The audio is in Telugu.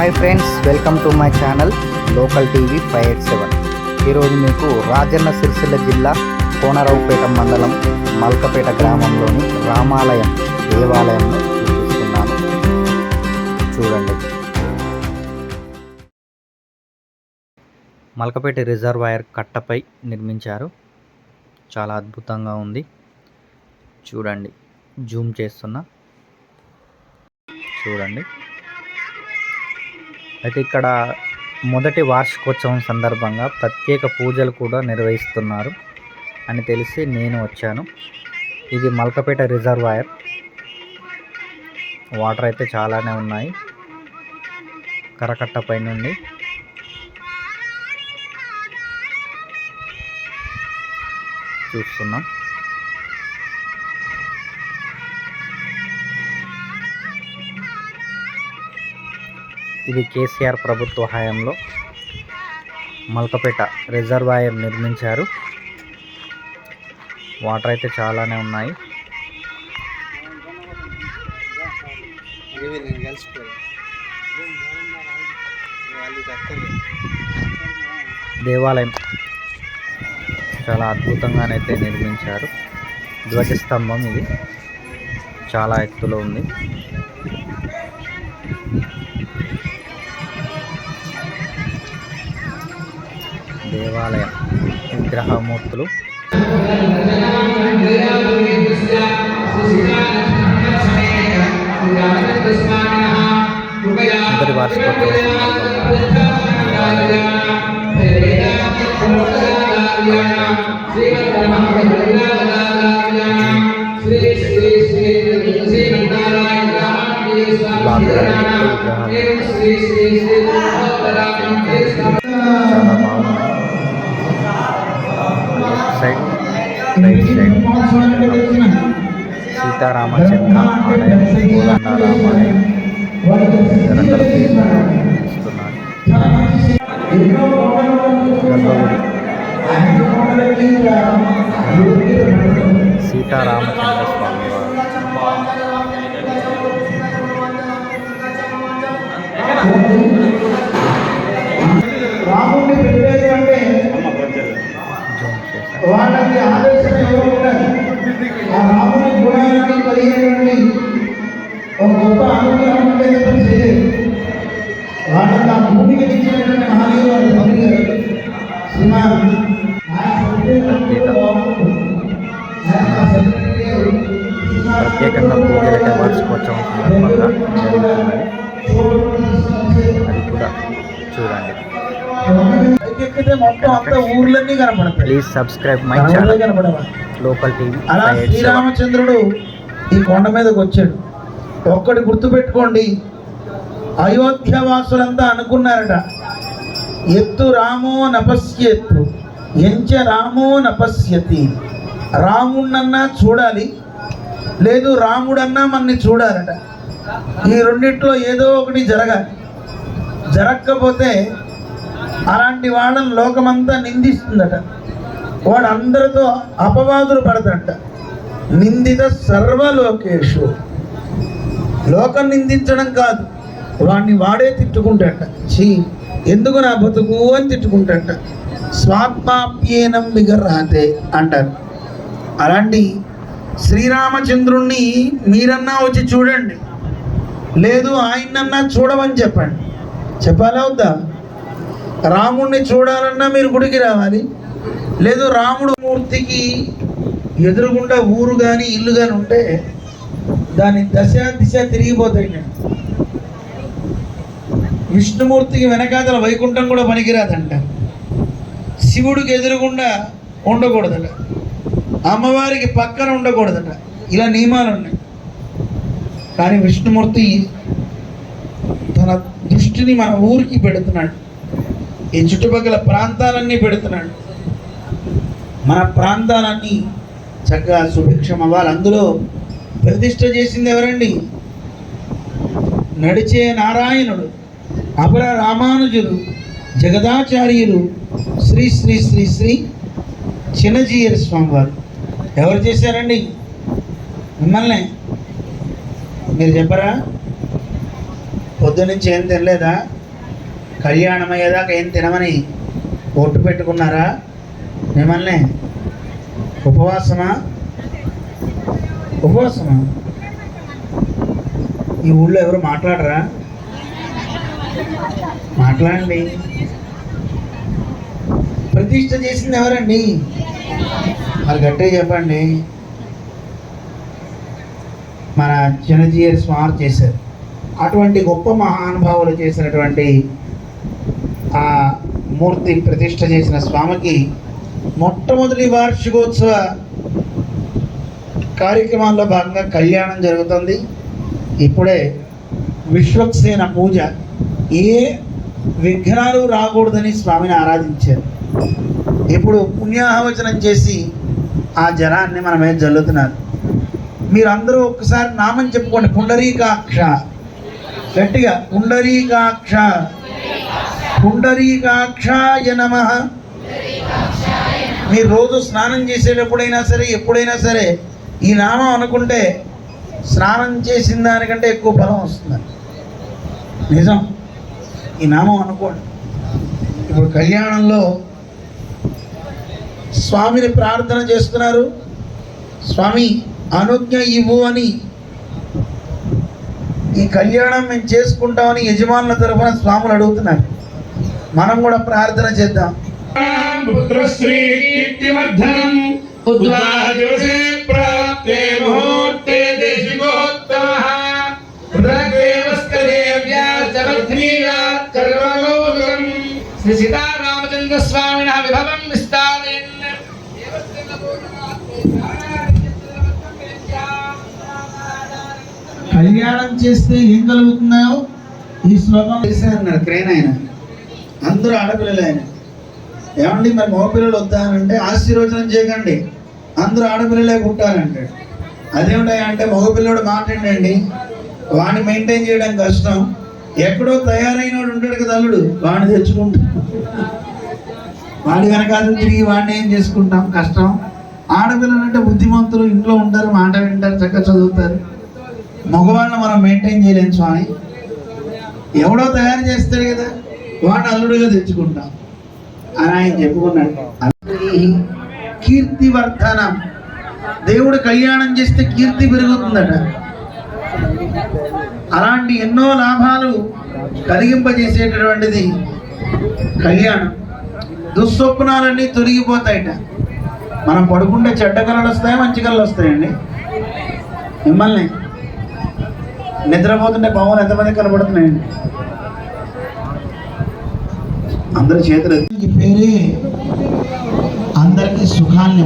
Hi friends welcome to my channel local TV five eight seven ఈరోజు మీకు రాజన్న సిరిసిల్ల జిల్లా కోనరావుపేట మండలం మల్కపేట గ్రామంలోని రామాలయం దేవాలయంను చూపిస్తున్నాను. చూడండి. మల్కపేట రిజర్వాయర్ కట్టపై నిర్మించారు. చాలా అద్భుతంగా ఉంది. చూడండి. జూమ్ చేస్తున్నా. చూడండి. అయితే ఇక్కడ మొదటి వార్షికోత్సవం సందర్భంగా ప్రత్యేక పూజలు కూడా నిర్వహిస్తున్నారు అని తెలిసి నేను వచ్చాను. ఇది మల్కపేట రిజర్వాయర్. వాటర్ అయితే చాలానే ఉన్నాయి. కరకట్ట పైనుండి. చూస్తున్నాం. ఇది కేసీఆర్ ప్రభుత్వ హయాంలో మల్కపేట రిజర్వాయర్ నిర్మించారు. వాటర్ అయితే చాలానే ఉన్నాయి. దేవాలయం చాలా అద్భుతంగానైతే నిర్మించారు. ధ్వజస్తంభం ఇది. చాలా ఎత్తులో ఉంది. దేవాలయ విగ్రహమూర్తులు మొదటి వార్షికోత్సవం రైట్ సైడ్ సీతారామచంద్ర ఆలయం కోదండరామాలయం సీతారామచంద్ర స్వామి వారు. శ్రీమాన్ ప్రత్యేకంగా పూజలైతే వార్షికోత్సవం సందర్భంగా పైకెక్కితే మొత్తం అంతా ఊర్లన్నీ కనపడతాయి. Please subscribe my channel local TV అలా శ్రీరామచంద్రుడు ఈ కొండ మీదకి వచ్చాడు. ఒక్కటి గుర్తుపెట్టుకోండి. అయోధ్య వాసులంతా అనుకున్నారట ఎత్తు రామో నపశ్యత్తు ఎంచ రామో నపశ్యతి రాముణ్ణన్నా చూడాలి లేదు రాముడన్నా మనని చూడాలట. ఈ రెండిట్లో ఏదో ఒకటి జరగాలి. జరగకపోతే అలాంటి వాళ్ళని లోకమంతా నిందిస్తుందట. వాడు అందరితో అపవాదులు పడతాడట నిందిత సర్వలోకేషు. లోకం నిందించడం కాదు. వాడిని వాడే తిట్టుకుంటాడట. చీ ఎందుకు నా బతుకు అని తిట్టుకుంటాడట. స్వాత్మాప్యేనం విగర్హాతే అంటారు. అలాంటి శ్రీరామచంద్రుణ్ణి మీరన్నా వచ్చి చూడండి. లేదు ఆయనన్నా చూడమని చెప్పండి. చెప్పాలా వద్దా? రాముణ్ణి చూడాలన్నా మీరు గుడికి రావాలి. లేదు రాముడు మూర్తికి ఎదురుగుండా ఊరు కానీ ఇల్లు కానీ ఉంటే దాని దశ దిశ తిరిగిపోతాయి విష్ణుమూర్తికి వెనకాతల వైకుంఠం కూడా పనికిరాదంట. శివుడికి ఎదురుగుండా ఉండకూడదట. అమ్మవారికి పక్కన ఉండకూడదట. ఇలా నియమాలు ఉన్నాయి. కానీ విష్ణుమూర్తి తన దృష్టిని మన ఊరికి పెడుతున్నాడు. ఈ చుట్టుపక్కల ప్రాంతాలన్నీ పెడుతున్నాడు. మన ప్రాంతాలన్నీ చక్కగా సుభిక్షం అవ్వాలి అందులో ప్రతిష్ట చేసింది ఎవరండి? నడిచే నారాయణుడు అపర రామానుజులు జగదాచార్యులు శ్రీ శ్రీ శ్రీ శ్రీ చిన్నజీయర్ స్వామి వారు ఎవరు చేశారండి? మిమ్మల్ని. మీరు చెప్పరా? పొద్దునుంచి ఏం తినలేదా? కళ్యాణం అయ్యేదాకా ఏం తినమని ఒట్టు పెట్టుకున్నారా? మిమ్మల్ని ఉపవాసమా? ఉపవాసమా? ఈ ఊళ్ళో ఎవరు మాట్లాడరా? మాట్లాడండి. ప్రతిష్ట చేసింది ఎవరండి? మరి గట్టిగా చెప్పండి. మన చిన్నజీయర్ స్వామి చేశారు. అటువంటి గొప్ప మహానుభావులు చేసినటువంటి ఆ మూర్తి ప్రతిష్ట చేసిన స్వామికి మొట్టమొదటి వార్షికోత్సవ కార్యక్రమాల్లో భాగంగా కళ్యాణం జరుగుతుంది. ఇప్పుడే విశ్వక్సేన పూజ. ఏ విఘ్నాలు రాకూడదని స్వామిని ఆరాధించారు. ఇప్పుడు పుణ్యాహవచనం చేసి ఆ జలాన్ని మన మీద జల్లుతున్నారు. మీరందరూ ఒక్కసారి నామం చెప్పుకోండి. పుండరీకాక్ష. గట్టిగా పుండరీకాక్ష. పుండరీకాక్షాయ నమ. మీరు రోజు స్నానం చేసేటప్పుడైనా సరే ఎప్పుడైనా సరే ఈ నామం అనుకుంటే స్నానం చేసిన దానికంటే ఎక్కువ బలం వస్తుంది. నిజం. ఈ నామం అనుకోండి. ఇప్పుడు కళ్యాణంలో స్వామిని ప్రార్థన చేస్తున్నారు. స్వామి అనుజ్ఞ ఇవ్వు అని. ఈ కళ్యాణం మేము చేసుకుంటామని యజమానుల తరఫున స్వాములు అడుగుతున్నారు. మనం కూడా ప్రార్థన చేద్దాం. పుత్రశ్రీ కీర్తివర్ధనం. ఉద్వాదివసే ప్రాప్తే ముహూర్తే దేశికోత్తమః. హృదయదేవస్తదేవ్యా చరథ్రీయా చర్వగౌరం శ్రీ సీతారామచంద్ర స్వామినः విభవం విస్తారేణ. కళ్యాణం చేస్తే ఏం కలుగుతున్నాయో ఈ శ్లోకం. అన్నాడు క్రేన్ ఆయన. అందరూ ఆడపిల్లలు ఆయన. ఏమండి మరి మగపిల్లలు వద్దా అంటే ఆశీర్వచనం చేయకండి. అందరూ ఆడపిల్లలే పుట్టాలంటాడు అదేమిటా అంటే మగపిల్లడు మాట్లాడండి వాడిని మెయింటైన్ చేయడం కష్టం. ఎక్కడో తయారైన వాడు ఉంటాడు కదా అల్లుడు. వాడిని తెచ్చుకుంటాం. వాడి వెనకాల తిరిగి వాడిని ఏం చేసుకుంటాం? కష్టం. ఆడపిల్లలు అంటే బుద్ధిమంతులు ఇంట్లో ఉంటారు మాట వింటారు చక్కగా చదువుతారు. మగవాళ్ళని మనం మెయింటైన్ చేయలేం స్వామి. ఎవడో తయారు చేస్తాడు కదా. వాడు అల్లుడిగా తెచ్చుకుంటాం అని ఆయన చెప్పుకున్నాడు. కీర్తి కీర్తివర్ధనం. దేవుడు కళ్యాణం చేస్తే కీర్తి పెరుగుతుందట. అలాంటి ఎన్నో లాభాలు కలిగింపజేసేటటువంటిది కళ్యాణం. దుస్వప్నాలన్నీ తొలగిపోతాయట. మనం పడుకుంటే చెడ్డ కళలు వస్తాయా మంచి కళలు వస్తాయండి? మిమ్మల్ని. నిద్రపోతుంటే పావులు ఎంతమంది కనబడుతున్నాయండి? అందరి చేతులు ఈ పేరే అందరికీ సుఖాన్ని